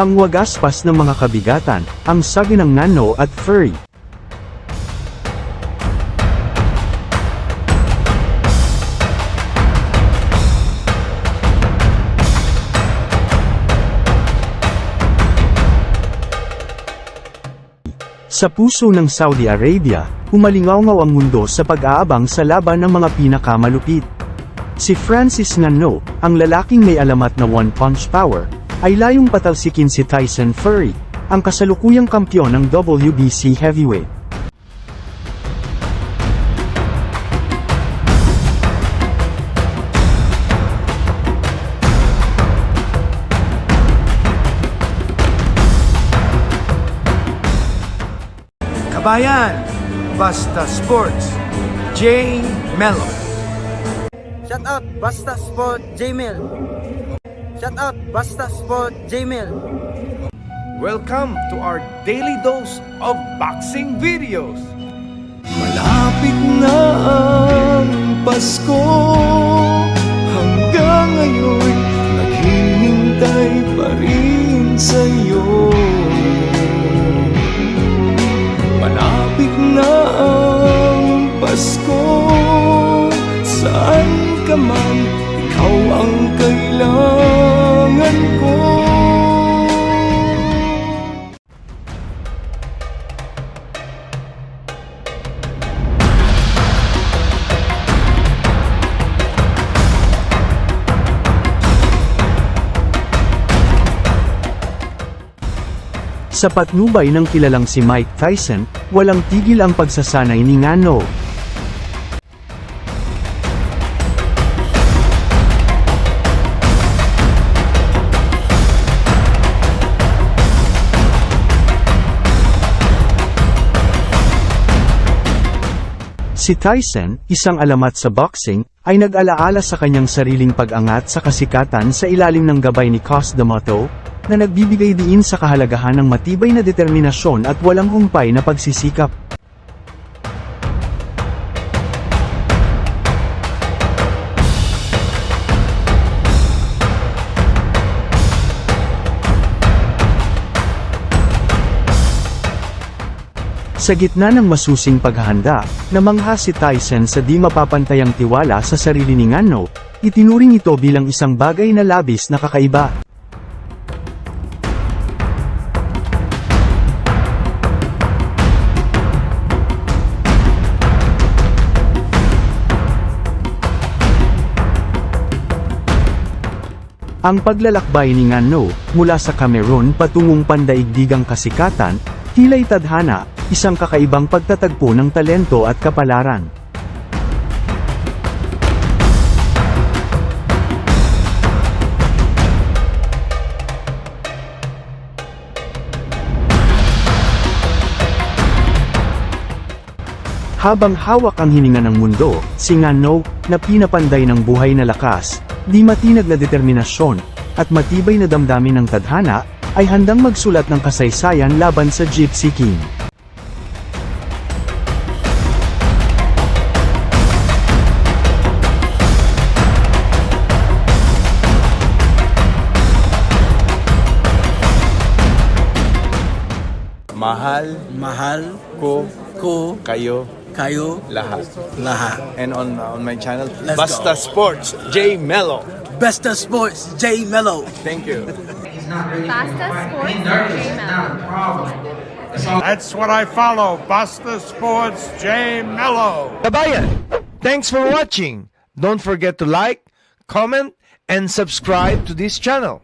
Pangwagaspas ng mga kabigatan, ang saginang nano at furry. Sa puso ng Saudi Arabia, umalingaw ang mundo sa pag-aabang sa laban ng mga pinakamalupit. Si Francis Ngannou, ang lalaking may alamat na One Punch Power, ay layong patalsikin si Tyson Fury, ang kasalukuyang kampyon ng WBC Heavyweight. Kabayan, Basta Sports, J. Mello. Shout out Basta Sport Jmail. Shout out Basta Sport Jmail. Welcome to our daily dose of boxing videos. Malapit na ang Pasko Hanggang ngayon Naghihintay pa rin sa'yo Malapit na ang Pasko Saan ka man Sa patnubay ng kilalang si Mike Tyson, walang tigil ang pagsasanay ni Ngannou. Si Tyson, isang alamat sa boxing, ay nag-alaala sa kanyang sariling pag-angat sa kasikatan sa ilalim ng gabay ni Cos D'Amato, na nagbibigay diin sa kahalagahan ng matibay na determinasyon at walang humpay na pagsisikap. Sa gitna ng masusing paghahanda, namangha si Tyson sa di mapapantayang tiwala sa sarili ni Ngannou, itinuring ito bilang isang bagay na labis na kakaiba. Ang paglalakbay ni Ngannou, mula sa Cameroon patungong pandaigdigang kasikatan, Hilay tadhana, isang kakaibang pagtatagpo ng talento at kapalaran. Habang hawak ang hininga ng mundo, si Ngannou, na pinapanday ng buhay na lakas, di matinag na determinasyon, at matibay na damdamin ng tadhana, ay handang magsulat ng kasaysayan laban sa Gypsy King. Mahal Mahal ko ko kayo kayo lahat. lahat. And on uh, on my channel, Let's Basta go. Sports, J Mello. Basta Sports J Mello. Thank you. Basta Sports Gmail. That's what I follow. Basta Sports J Mello. Kabayan, thanks for watching. Don't forget to like, comment, and subscribe to this channel.